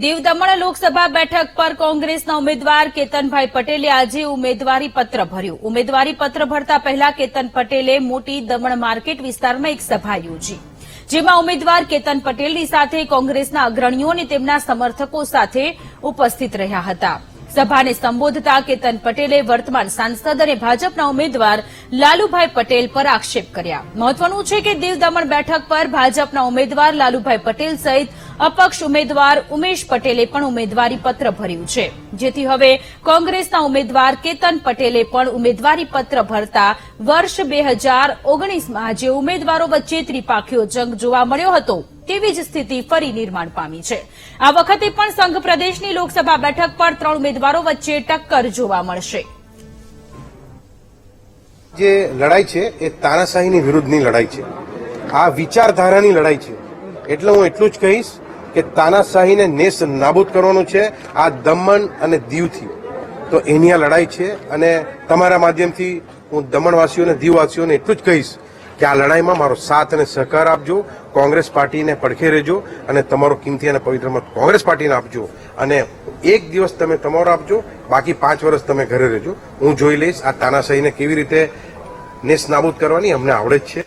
દીવ દમણ લોકસભા બેઠક પર કોંગ્રેસના ઉમેદવાર કેતનભાઈ પટેલે આજે ઉમેદવારી પત્ર ભર્યું. ઉમેદવારી પત્ર ભરતા પહેલા કેતન પટેલે મોટી દમણ માર્કેટ વિસ્તારમાં એક સભા યોજી. જેમાં ઉમેદવાર કેતન પટેલની સાથે કોંગ્રેસના અગ્રણીઓ અને તેમના સમર્થકો સાથે ઉપસ્થિત રહ્યા હતા. સભાને સંબોધતા કેતન પટેલે વર્તમાન સાંસદ અને ભાજપના ઉમેદવાર લાલુભાઈ પટેલ પર આક્ષેપ કર્યા. મહત્વનું છે કે દીવ દમણ બેઠક પર ભાજપના ઉમેદવાર લાલુભાઈ પટેલ સહિત અપક્ષ ઉમેદવાર ઉમેશ પટેલે પણ ઉમેદવારી પત્ર ભર્યું છે. જેથી હવે કોંગ્રેસના ઉમેદવાર કેતન પટેલે પણ ઉમેદવારી પત્ર ભરતા વર્ષ બે હજાર ઓગણીસમાં જે ઉમેદવારો વચ્ચે ત્રિપાખીઓ જંગ જોવા મળ્યો હતો. તેવી જ સ્થિતિ ફરી નિર્માણ પામી છે. આ વખતે પણ સંઘ પ્રદેશની લોકસભા બેઠક પર ત્રણ ઉમેદવારો વચ્ચે ટક્કર જોવા મળશે. જે લડાઈ છે, એ તાનાશાહીની વિરુદ્ધની લડાઈ છે. આ વિચારધારાની લડાઈ છે. એટલે હું એટલું જ કહીશ કે તાનાશાહીને નેસ નાબૂદ કરવાનું છે, આ દમણ અને દીવથી. તો એની આ લડાઈ છે અને તમારા માધ્યમથી હું દમણવાસીઓને, દીવવાસીઓને એટલું જ કહીશ કે આ લડાઈમાં મારો સાથ અને સહકાર આપજો, કોંગ્રેસ પાર્ટીને પડખે રહેજો અને તમારો કિંમતી અને પવિત્ર મત કોંગ્રેસ પાર્ટીને આપજો અને એક દિવસ તમે તમારો આપજો, બાકી પાંચ વર્ષ તમે ઘરે રહેજો. હું જોઈ લઈશ આ તાનાશાહીને કેવી રીતે નેસ નાબૂદ કરવાની, અમને આવડે જ છે.